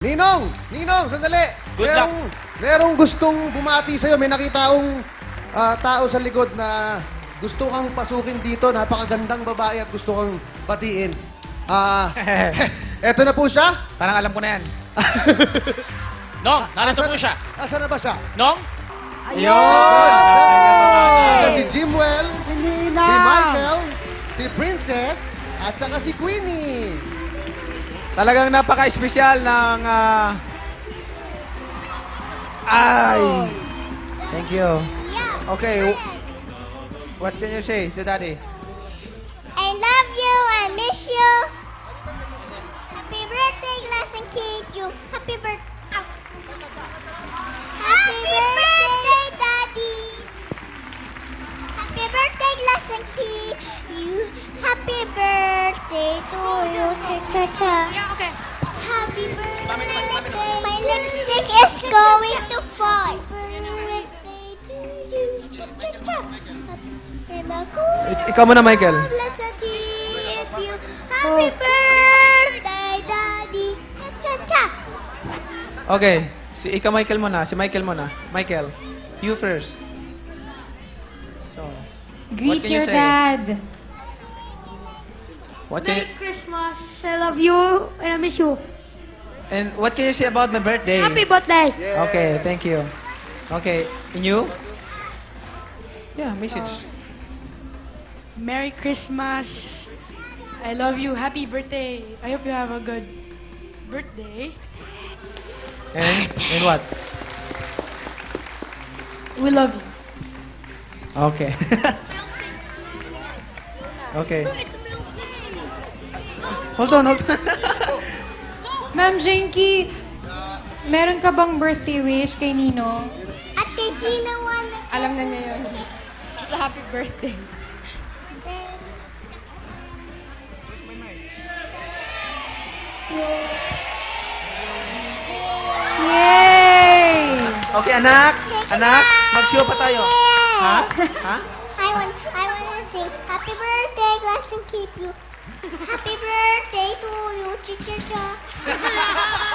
Ninong! Ninong, sandali! Good merong, merong gustong bumati sa'yo. May nakita akong ah, tao sa likod na gusto kang pasukin dito. Napakagandang babae at gusto kang batiin. Ah, eto na po siya. Parang alam ko na yan. Nong, narito Asan- po siya. Asan na ba siya? Nong? Ito si Jimwell, Si Nina. si Michael, si Princess, at saka si Queenie. Talagang napaka-espesyal ng... ah, ay! Thank you. Okay. What can you say to daddy? I love you. I miss you. Happy birthday, glass and keep you. Happy birthday. Happy birthday, Daddy. Happy birthday, glass and keep you. Happy birthday to you. Cha cha. Yeah, okay. Happy birthday. My lipstick is going to fall. You. Ik- ikaw muna, Michael. You. Happy birthday, Daddy. Cha cha cha. Okay. Si ikaw, Michael muna. Si Michael muna. Michael, you first. So, Greet can you your say? dad. What can you, Merry Christmas. I love you and I miss you. and what can you say about my birthday? Happy birthday. Okay, thank you. Okay, and you? Yeah, message. Merry Christmas. I love you. Happy birthday. I hope you have a good birthday. And, and what? We love you. Okay. okay. Hold on, hold on. Ma'am Jinky, meron ka bang birthday wish kay Nino? Ate Gina wanna Alam na niya yun. Sa happy birthday. Yay! Okay, anak. Anak, mag-show pa tayo. Ha? Ha? I want I want to sing Happy birthday, glass and keep you. Happy birthday to